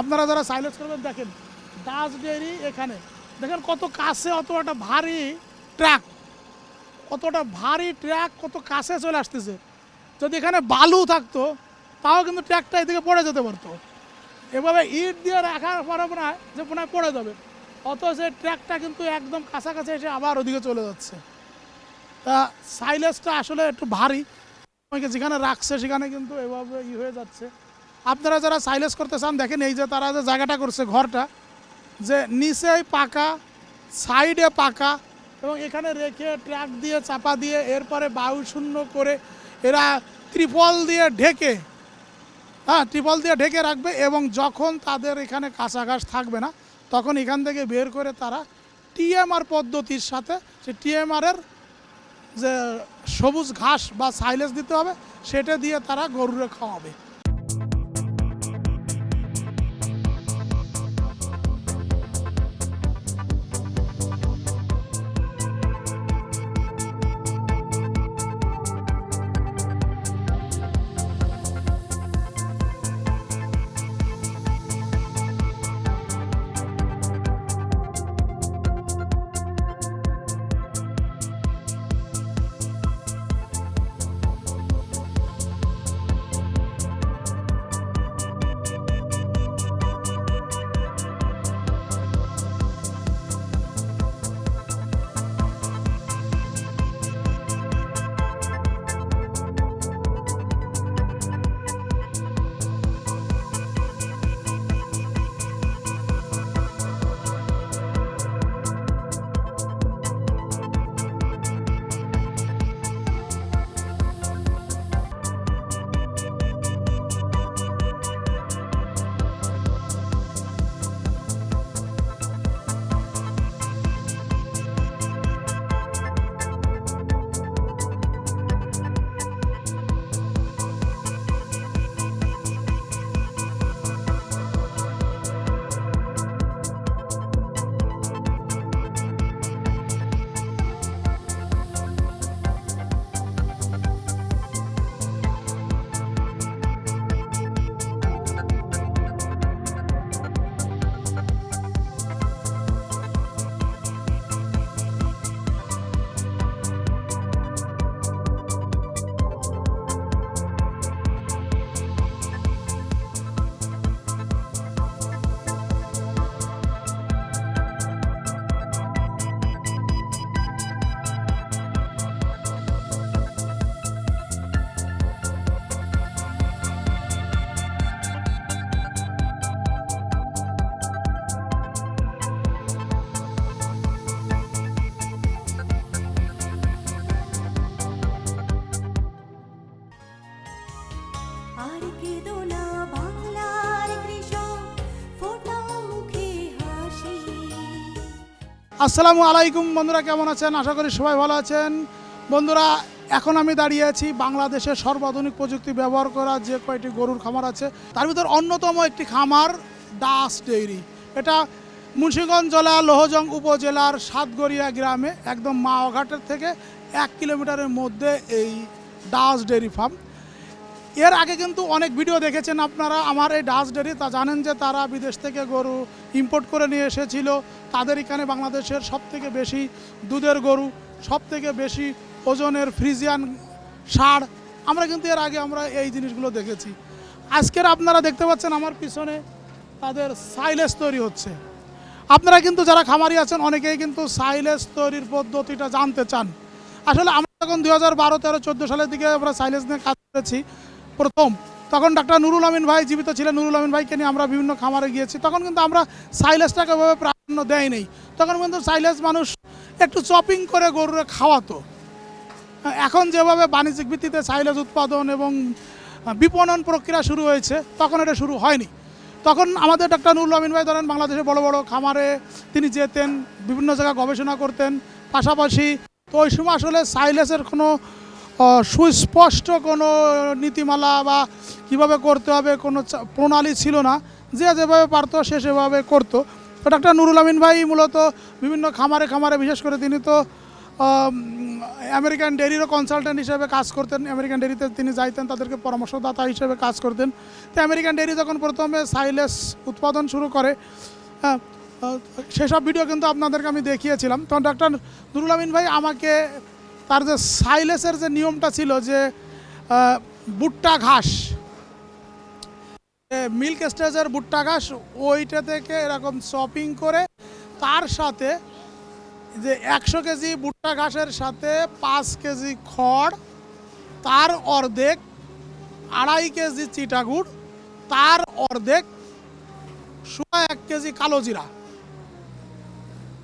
আপনারা যারা সাইলেন্স করবেন, দেখেন ডাচ ডেয়ারি এখানে। দেখেন কত কাছে অত একটা ভারী ট্রাক কতটা ভারী ট্রাক কত কাছে চলে আসতেছে। যদি এখানে বালু থাকতো, তাও কিন্তু ট্রাকটা এদিকে পড়ে যেতে পারতো। এভাবে ইট দিয়ে রাখার পরে হয় যে হয় পড়ে যাবে। অত সে ট্র্যাকটা কিন্তু একদম কাছাকাছি এসে আবার ওদিকে চলে যাচ্ছে। তা সাইলেসটা আসলে একটু ভারী। যেখানে রাখছে, সেখানে কিন্তু এভাবে ই হয়ে যাচ্ছে। আপনারা যারা সাইলেস করতে চান, দেখেন এই যে তারা যে জায়গাটা করছে, ঘরটা, যে নিচেই পাকা, সাইডে পাকা, এবং এখানে রেখে ট্র্যাক দিয়ে চাপা দিয়ে এরপরে বায়ু শূন্য করে এরা ত্রিপল দিয়ে ঢেকে হ্যাঁ ত্রিপল দিয়ে ঢেকে রাখবে এবং যখন তাদের এখানে কাঁচা ঘাস থাকবে না, তখন এখান থেকে বের করে তারা টিএমআর পদ্ধতির সাথে, সে টিএমআরের যে সবুজ ঘাস বা সাইলেজ দিতে হবে, সেটা দিয়ে তারা গরুরে খাওয়াবে। আসসালামু আলাইকুম বন্ধুরা, কেমন আছেন? আশা করি সবাই ভালো আছেন। বন্ধুরা, এখন আমি দাঁড়িয়ে আছি বাংলাদেশের সর্বাধুনিক প্রযুক্তি ব্যবহার করা যে কয়েকটি গরুর খামার আছে, তার ভিতর অন্যতম একটি খামার দাস ডেইরি। এটা মুন্সিগঞ্জ জেলা লোহজং উপজেলার সাতগড়িয়া গ্রামে, একদম মাওঘাটের থেকে এক কিলোমিটারের মধ্যে এই দাস ডেইরি ফার্ম। এর আগে কিন্তু অনেক ভিডিও দেখেছেন আপনারা। আমার এই ডাস ডেরি, তা জানেন যে তারা বিদেশ থেকে গরু ইম্পোর্ট করে নিয়ে এসেছিল। তাদের এখানে বাংলাদেশের সব থেকে বেশি দুধের গরু সব থেকে বেশি ওজনের ফ্রিজিয়ান সার। আমরা কিন্তু এর আগে আমরা এই জিনিসগুলো দেখেছি। আজকের আপনারা দেখতে পাচ্ছেন আমার পিছনে তাদের সাইলেস তৈরি হচ্ছে। আপনারা কিন্তু যারা খামারি আছেন, অনেকেই কিন্তু সাইলেস তৈরির পদ্ধতিটা জানতে চান। আসলে আমরা যখন দু হাজার বারো, তেরো, চোদ্দ সালের দিকে আমরা সাইলেন্স নিয়ে কাজ করেছি প্রথম। তখন ডাক্তার নুরুল আমিন ভাই জীবিত ছিলেন। নুরুল আমিন ভাইকে নিয়ে আমরা বিভিন্ন খামারে গিয়েছি। তখন কিন্তু আমরা সাইলেসটাকে ওভাবে প্রাধান্য দেয় নেই। তখন কিন্তু সাইলেস মানুষ একটু চপিং করে গরুরে খাওয়াতো। এখন যেভাবে বাণিজ্যিক ভিত্তিতে সাইলেজ উৎপাদন এবং বিপণন প্রক্রিয়া শুরু হয়েছে, তখন এটা শুরু হয়নি। তখন আমাদের ডাক্তার নুরুল আমিন ভাই ধরেন বাংলাদেশে বড় বড় খামারে তিনি যেতেন, বিভিন্ন জায়গায় গবেষণা করতেন। পাশাপাশি তো ওই সময় আসলে সাইলেসের কোনো সুস্পষ্ট কোনো নীতিমালা বা কীভাবে করতে হবে, কোনো প্রণালী ছিল না। যে যেভাবে পারতো সে সেভাবে করতো। তো ডাক্তার নুরুল আমিন ভাই মূলত বিভিন্ন খামারে খামারে, বিশেষ করে তিনি তো আমেরিকান ডেরিরও কনসালটেন্ট হিসেবে কাজ করতেন। আমেরিকান ডেরিতে তিনি যাইতেন, তাদেরকে পরামর্শদাতা হিসেবে কাজ করতেন। তো আমেরিকান ডেরি যখন প্রথমে সাইলেস উৎপাদন শুরু করে হ্যাঁ সেসব ভিডিও কিন্তু আপনাদেরকে আমি দেখিয়েছিলাম। তখন ডাক্তার নুরুল আমিন ভাই আমাকে তার যে সাইলেসের যে নিয়মটা ছিল যে ভুট্টা ঘাস মিল্ক স্টেজের ভুট্টা ঘাস, ওইটা থেকে এরকম শপিং করে তার সাথে যে একশো কেজি ভুট্টা ঘাসের সাথে পাঁচ কেজি খড়, তার অর্ধেক আড়াই কেজি চিটাগুড়, তার অর্ধেক সোয়া এক কেজি কালো জিরা।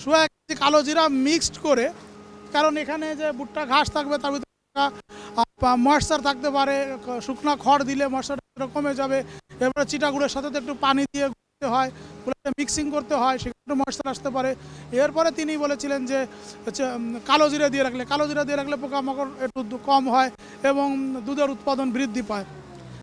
সোয়া এক কেজি কালো জিরা মিক্সড করে কারণ এখানে যে ভুট্টা ঘাস থাকবে, তার ভিতরে ময়েশ্চার থাকতে পারে শুকনা খড় দিলে ময়েশ্চারটা কমে যাবে। এবারে চিটাগুড়ের সাথে তো একটু পানি দিয়ে করতে হয় মিক্সিং করতে হয়, সেখানে একটু ময়েশ্চার আসতে পারে। এরপরে তিনি বলেছিলেন যে কালো জিরা দিয়ে রাখলে, কালো জিরা দিয়ে রাখলে পোকামাকড় একটু কম হয় এবং দুধের উৎপাদন বৃদ্ধি পায়।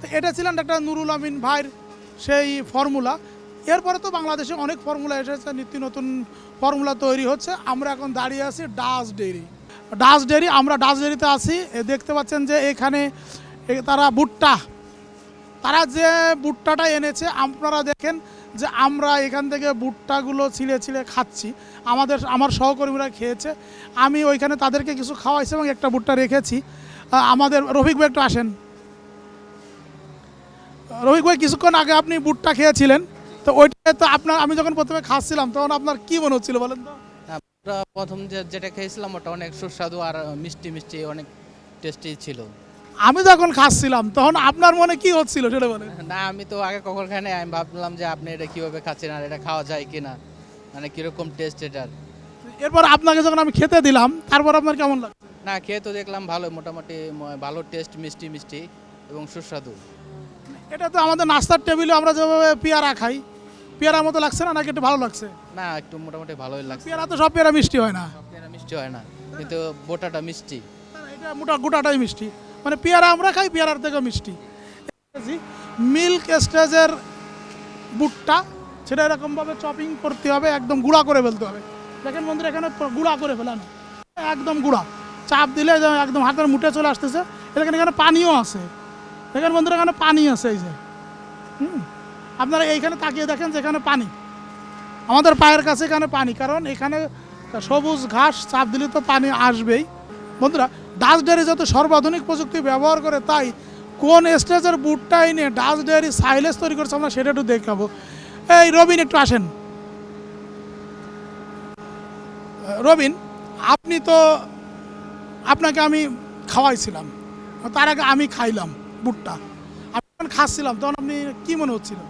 তো এটা ছিলেন ডাক্তার নুরুল আমিন ভাইয়ের সেই ফর্মুলা এরপরে তো বাংলাদেশে অনেক ফর্মুলা এসেছে, নিত্য নতুন ফর্মুলা তৈরি হচ্ছে। আমরা এখন দাঁড়িয়ে আছি ডাস ডেরি ডাস ডেরি আমরা ডাস ডেরিতে আছি। দেখতে পাচ্ছেন যে এখানে তারা ভুট্টা। তারা যে ভুট্টাটা এনেছে, আপনারা দেখেন যে আমরা এখান থেকে ভুট্টাগুলো ছিলে ছিলে খাচ্ছি। আমাদের, আমার সহকর্মীরা খেয়েছে। আমি ওইখানে তাদেরকে কিছু খাওয়াইছি এবং একটা ভুট্টা রেখেছি। আমাদের, রফিক ভাই একটু আসেন। রফিক ভাই, কিছুক্ষণ আগে আপনি ভুট্টা খেয়েছিলেন। তো ওইটা তো আপনার আমি যখন প্রথমে খাচ্ছিলাম তখন আপনার কি মনে হচ্ছিল বলেন তো? প্রথম যে যেটা খেয়েছিলাম ওটা অনেক সুস্বাদু আর মিষ্টি মিষ্টি অনেক টেস্টি ছিল। আমি যখন খাচ্ছিলাম তখন আপনার মনে কি হচ্ছিল সেটা বলেন। না আমি তো আগে কখন খাই নাই, আমি ভাবলাম যে আপনি এটা কীভাবে খাচ্ছেন আর এটা খাওয়া যায় কিনা মানে কীরকম টেস্ট এটার। এরপর আপনাকে যখন আমি খেতে দিলাম তারপর আপনার কেমন লাগছে? না খেয়ে তো দেখলাম ভালো মোটামুটি ভালো টেস্ট মিষ্টি মিষ্টি এবং সুস্বাদু। এটা তো আমাদের নাস্তার টেবিলে আমরা যেভাবে পেয়ারা খাই পেয়ারার মতো লাগছে না নাকি একটু ভালো লাগছে? না একটু মোটামুটি ভালোই লাগছে। পেয়ারা তো সব পেয়ারা মিষ্টি হয় না। পেয়ারা মিষ্টি হয় না কিন্তু বোটাটা মিষ্টি। এটা মোটা গোটাটাই মিষ্টি। মানে পেয়ারা আমরা খাই পেয়ারার থেকে মিষ্টি। মিল্ক স্টেজের বুটটা সেটা এরকমভাবে চপিং করতে হবে একদম গুঁড়া করে ফেলতে হবে। দেখেন বন্ধুরা এখানে গুঁড়া করে ফেলানো। একদম গুঁড়া। চাপ দিলে একদম হাতের মুঠে চলে আসতেছে। দেখেন এখানে পানিও আছে। দেখেন বন্ধুরা এখানে পানি আছে এই যে। হুম। আপনারা এইখানে তাকিয়ে দেখেন যেখানে পানি। আমাদের পায়ের কাছে এখানে পানি, কারণ এখানে সবুজ ঘাস, চাপ দিলে তো পানি আসবেই। বন্ধুরা ডাস ডেয়ারি যত সর্বাধুনিক প্রযুক্তি ব্যবহার করে, তাই কোন স্টেজের বুটটা এনে ডাস ডেয়ারি সাইলেজ তৈরি করছে আমরা সেটা একটু দেখাবো। এই, রবিন একটু আসেন। রবিন, আপনি তো আপনাকে আমি খাওয়াইছিলাম, তার আগে আমি খাইলাম বুটটা। আমি খাচ্ছিলাম, তখন আপনি কি মনে হচ্ছিল?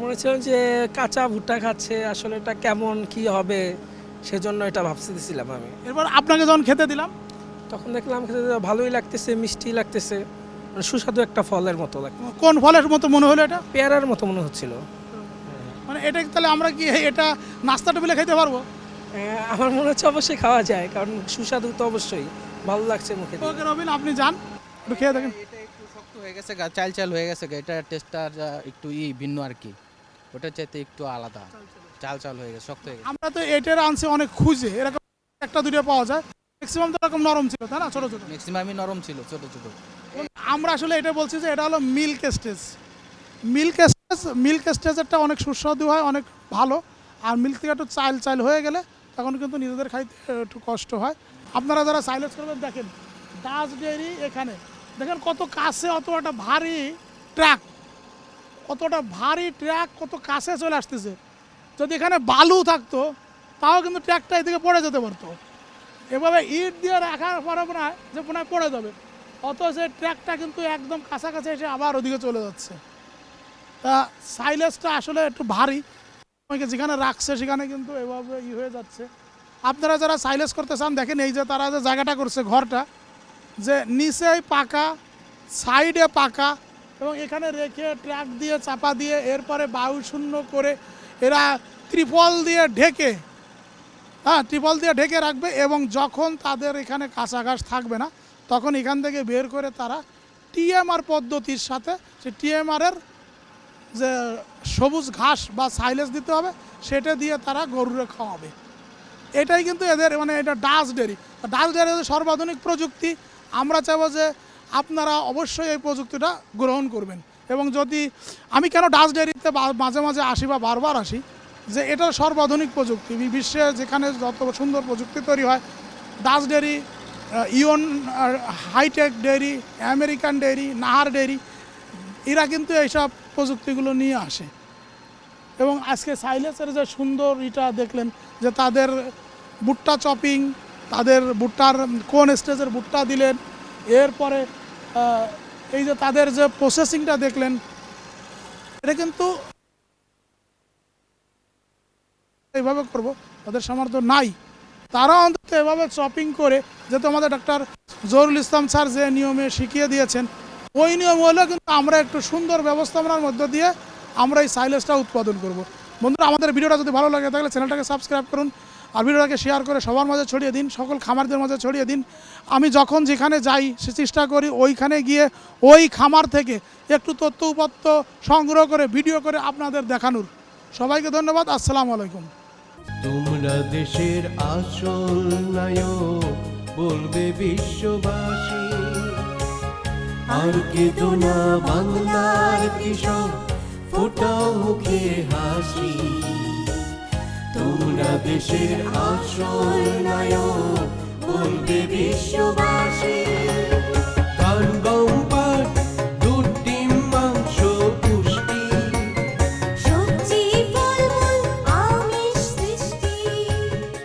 মনে হচ্ছিল যে কাঁচা ভুট্টা খাচ্ছে আসলে এটা কেমন কি হবে? সেজন্য এটা ভাবছিলাম আমি। এরপর আপনাকে যখন খেতে দিলাম? তখন দেখলাম খেতে ভালোই লাগতেছে মিষ্টি লাগতেছে। মানে সুস্বাদু একটা ফলের মতো লাগছে কোন ফলের মতো মনে হলো এটা? পেয়ারার মতো মনে হচ্ছিল। মানে এটা তাহলে আমরা কি এটা নাস্তা টেবিলে খেতে পারব? আহ, আমার মনে হচ্ছে অবশ্যই খাওয়া যায় কারণ সুস্বাদু তো অবশ্যই। ভালো লাগছে মুখে। দিয়ে। ওকে রবিন আপনি যান। একটু খেয়ে দেখেন। হয়ে গেছে গা চাল চাল হয়ে গেছে গা। এটা টেস্টটা একটু ই ভিন্ন আর কি। ওটা চাইতে একটু আলাদা। চাল চাল হয়ে গেছে। শক্ত হয়ে গেছে। আমরা তো এটার আনছি অনেক খুঁজে। এরকম একটা দুটো পাওয়া যায়। ম্যাক্সিমাম তো এরকম নরম ছিল তাই না? ছোটো ছোটো। ম্যাক্সিমামই নরম ছিল ছোট ছোট। আমরা আসলে এটা বলছি যে এটা হলো milk stage milk stage milk স্টেজেরটা অনেক সুস্বাদু হয় অনেক ভালো। আর মিল্ক থেকে একটু চাইল চাইল হয়ে গেলে তখন কিন্তু নিজেদের খাইতে একটু কষ্ট হয়। আপনারা যারা সাইলেন্স করবেন দেখেন ডাচ ডেয়ারি এখানে। দেখেন কত কাছে অত একটা ভারী ট্রাক কতটা ভারী ট্রাক কত কাছে চলে আসতেছে। যদি এখানে বালু থাকতো, তাও কিন্তু ট্রাকটা এদিকে পড়ে যেতে পারতো। এভাবে ইট দিয়ে রাখার পরে মনে হয় যে মনে পড়ে যাবে। অথচ এই ট্র্যাকটা কিন্তু একদম কাছাকাছি এসে আবার ওদিকে চলে যাচ্ছে। তা সাইলেসটা আসলে একটু ভারী। আমাকে যেখানে রাখছে সেখানে কিন্তু এভাবে ই হয়ে যাচ্ছে। আপনারা যারা সাইলেস করতে চান, দেখেন এই যে তারা যে জায়গাটা করছে, ঘরটা যে নিচেই পাকা, সাইডে পাকা এবং এখানে রেখে ট্র্যাক দিয়ে চাপা দিয়ে এরপরে বায়ু শূন্য করে এরা ত্রিপল দিয়ে ঢেকে হ্যাঁ ত্রিপল দিয়ে ঢেকে রাখবে এবং যখন তাদের এখানে কাঁচা ঘাস থাকবে না, তখন এখান থেকে বের করে তারা টিএমআর পদ্ধতির সাথে, সে টিএমআরের যে সবুজ ঘাস বা সাইলেজ দিতে হবে, সেটা দিয়ে তারা গরুরে খাওয়াবে। এটাই কিন্তু এদের মানে এটা ডাস ডেরি। ডাস ডেরি সর্বাধুনিক প্রযুক্তি। আমরা চাইব যে আপনারা অবশ্যই এই প্রযুক্তিটা গ্রহণ করবেন। এবং যদি আমি কেন ডাস ডেয়ারিতে মাঝে মাঝে আসি বা বারবার আসি, যে এটা সর্বাধুনিক প্রযুক্তি। বিশ্বে যেখানে যত সুন্দর প্রযুক্তি তৈরি হয় Dus dairy ইয়ন hi tech dairy, American dairy, Nahar dairy, এরা কিন্তু এইসব প্রযুক্তিগুলো নিয়ে আসে। এবং আজকে সাইলেসের যে সুন্দর ইটা দেখলেন, যে তাদের ভুট্টা চপিং তাদের ভুট্টার, কোন স্টেজের ভুট্টা দিলেন, এরপরে এই যে তাদের যে প্রসেসিংটা দেখলেন, এটা কিন্তু এইভাবে করব, তাদের সামর্থ্য নাই। তারা অন্তত এভাবে চপিং করে, যেহেতু আমাদের ডাক্তার জহুরুল ইসলাম স্যার যে নিয়মে শিখিয়ে দিয়েছেন, ওই নিয়ম হলেও কিন্তু আমরা একটু সুন্দর ব্যবস্থাপনার মধ্য দিয়ে আমরা এই সাইলেসটা উৎপাদন করব। বন্ধুরা, আমাদের ভিডিওটা যদি ভালো লাগে, তাহলে চ্যানেলটাকে সাবস্ক্রাইব করুন। আর ভিডিওটাকে শেয়ার করে সবার মাঝে ছড়িয়ে দিন, সকল খামারদের মাঝে ছড়িয়ে দিন। আমি যখন যেখানে যাই, সে চেষ্টা করি ওইখানে গিয়ে ওই খামার থেকে একটু তথ্য উপাত্ত সংগ্রহ করে ভিডিও করে আপনাদের দেখানোর। সবাইকে ধন্যবাদ, আসসালামু আলাইকুম। তোমরা দেশের আসল নায়ক, বলবে বিশ্ববাসী। আর কেঁদো না বাংলার কৃষক, ফোটাও মুখে হাসি। তোমরা দেশের আসল নায়ক বলবে বিশ্ববাসী।